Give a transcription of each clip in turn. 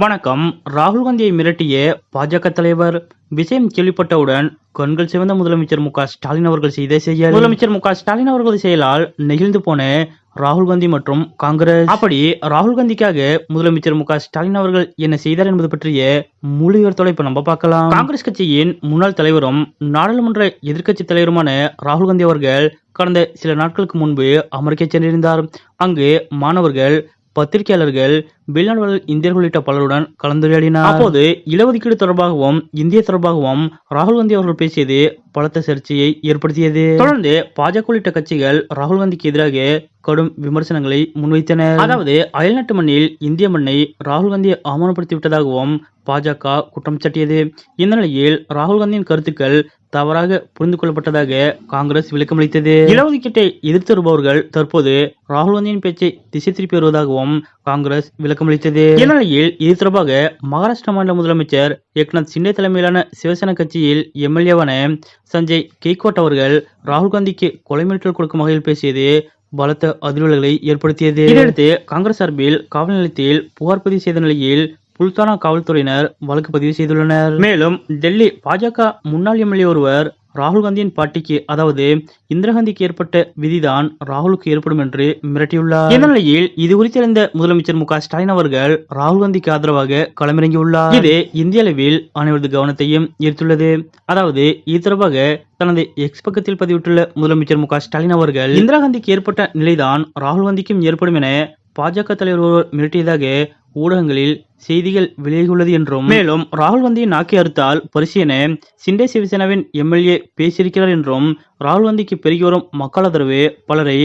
வணக்கம். ராகுல் காந்தியை மிரட்டிய பாஜக தலைவர் விஷயம் கேள்விப்பட்டவுடன் கண்கள் சிவந்த முதலமைச்சர் மு ஸ்டாலின் அவர்கள் செய்த செயல். முதலமைச்சர் மு ஸ்டாலின் அவர்கள் செயலால் நெகிழ்ந்து போன ராகுல் காந்தி மற்றும் காங்கிரஸ். அப்படி ராகுல் காந்திக்காக முதலமைச்சர் மு ஸ்டாலின் அவர்கள் என்ன செய்தார் என்பது பற்றிய முழு இப்ப நம்ம பார்க்கலாம். காங்கிரஸ் கட்சியின் முன்னாள் தலைவரும் நாடாளுமன்ற எதிர்க்கட்சி தலைவருமான ராகுல் காந்தி அவர்கள் கடந்த சில நாட்களுக்கு முன்பு அமெரிக்கா சென்றிருந்தார். அங்கு மாணவர்கள் பத்திரிகையாளர்கள் வெளிநாடுகள் இந்தியர்கள் உள்ளிட்ட பலருடன் கலந்துரையாடினார். அப்போது இடஒதுக்கீடு தொடர்பாகவும் இந்திய தொடர்பாகவும் ராகுல் காந்தி அவர்கள் பேசியது பலத்த சர்ச்சையை ஏற்படுத்தியது. தொடர்ந்து பாஜக உள்ளிட்ட கட்சிகள் ராகுல் காந்திக்கு எதிராக கடும் விமர்சனங்களை முன்வைத்தனர் அதாவது அயல்நாட்டு மண்ணில் இந்திய மண்ணை ராகுல் காந்தியை அவமானப்படுத்தி விட்டதாகவும் பாஜக குற்றம் சாட்டியது. இந்த நிலையில் ராகுல் காந்தியின் கருத்துக்கள் தவறாக புரிந்து கொள்ளப்பட்டதாக காங்கிரஸ் விளக்கமளித்தது இடஒதுக்கீட்டை எதிர்த்து வருபவர்கள் தற்போது ராகுல் காந்தியின் பேச்சை திசை திருப்பி வருவதாகவும் காங்கிரஸ் விளக்கமளித்தது இந்நிலையில் இது தொடர்பாக மகாராஷ்டிரா மாநில முதலமைச்சர் ஏக்நாத் சிண்டே தலைமையிலான சிவசேனா கட்சியில் எம்எல்ஏவான சஞ்சய் கெய்கோட் அவர்கள் ராகுல் காந்திக்கு கொலை மிரட்டல் கொடுக்கும் வகையில் பேசியது பலத்த அதிர்வலைகளை ஏற்படுத்தியது. இதையடுத்து காங்கிரஸ் சார்பில் காவல் நிலையத்தில் புகார் பதிவு செய்த நிலையில் புல்தானா காவல்துறையினர் வழக்கு பதிவு செய்துள்ளனர். மேலும் டெல்லி பாஜக முன்னாள் எம்எல்ஏ ஒருவர் ராகுல் காந்தியின் பாட்டிக்கு அதாவது இந்திரா காந்திக்கு ஏற்பட்ட விதிதான் ராகுலுக்கு ஏற்படும் என்று மிரட்டியுள்ளார். இந்த நிலையில் இது குறித்தறிந்த முதலமைச்சர் மு ஸ்டாலின் அவர்கள் ராகுல் காந்திக்கு ஆதரவாக களமிறங்கியுள்ளார். இது இந்திய அளவில் அனைவரது கவனத்தையும் ஈர்த்துள்ளது. அதாவது இது தொடர்பாக தனது எக்ஸ் பக்கத்தில் பதிவிட்டுள்ள முதலமைச்சர் மு ஸ்டாலின் அவர்கள் இந்திரா காந்திக்கு ஏற்பட்ட நிலைதான் ராகுல் காந்திக்கும் ஏற்படும் என பாஜக தலைவர் ஒருவர் மிரட்டியதாக ஊடகங்களில் செய்திகள் வெளியாகியுள்ளது என்றும் மேலும் ராகுல் காந்தியின் நாக்கை அறுத்தால் பரிசீலனை சிண்டே சிவசேனாவின் எம்எல்ஏ பேசியிருக்கிறார் என்றும் ராகுல் காந்திக்கு பெருகி வரும் மக்கள் ஆதரவு பலரை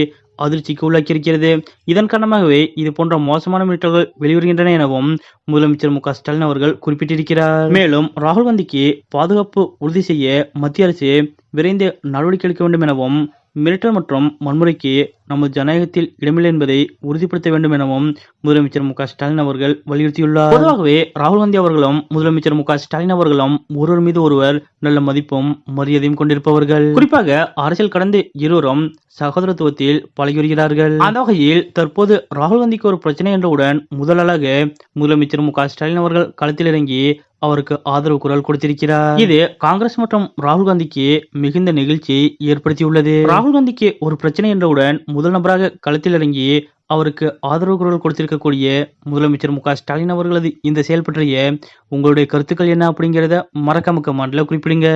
அதிர்ச்சிக்கு உள்ளாக்கியிருக்கிறது. இதன் காரணமாகவே இது போன்ற மோசமான மிரட்டல்கள் வெளிவருகின்றன எனவும் முதலமைச்சர் மு க ஸ்டாலின் அவர்கள் குறிப்பிட்டிருக்கிறார். மேலும் ராகுல் காந்திக்கு பாதுகாப்பு உறுதி செய்ய மத்திய அரசு விரைந்து நடவடிக்கை எடுக்க வேண்டும் எனவும் மிரட்டல் மற்றும் வன்முறைக்கு நமது ஜனநாயகத்தில் இடமில்லை என்பதை உறுதிப்படுத்த வேண்டும் எனவும் முதலமைச்சர் மு ஸ்டாலின் அவர்கள் வலியுறுத்தியுள்ளார். பொதுவாகவே ராகுல் காந்தி அவர்களும் முதலமைச்சர் மு ஸ்டாலின் அவர்களும் ஒருவர் மீது ஒருவர் நல்ல மதிப்பும் மரியாதையும் கொண்டிருப்பவர்கள். குறிப்பாக அரசியல் கடந்து இருவரும் சகோதரத்துவத்தில் பழகிவருகிறார்கள். அந்த வகையில் தற்போது ராகுல் காந்திக்கு ஒரு பிரச்சனை என்றவுடன் முதலாளாக முதலமைச்சர் மு ஸ்டாலின் அவர்கள் களத்தில் இறங்கி அவருக்கு ஆதரவு குரல் கொடுத்திருக்கிறார். இது காங்கிரஸ் மற்றும் ராகுல் காந்திக்கு மிகுந்த நெகிழ்ச்சியை ஏற்படுத்தியுள்ளது. ராகுல் காந்திக்கு ஒரு பிரச்சனை என்றவுடன் முதல் நபராக களத்தில் இறங்கி அவருக்கு ஆதரவு குரல் கொடுத்திருக்கக்கூடிய முதலமைச்சர் மு ஸ்டாலின் அவர்களது இந்த செயல் பற்றிய உங்களுடைய கருத்துக்கள் என்ன அப்படிங்கிறத மறக்காம கமெண்ட்ல குறிப்பிடுங்க.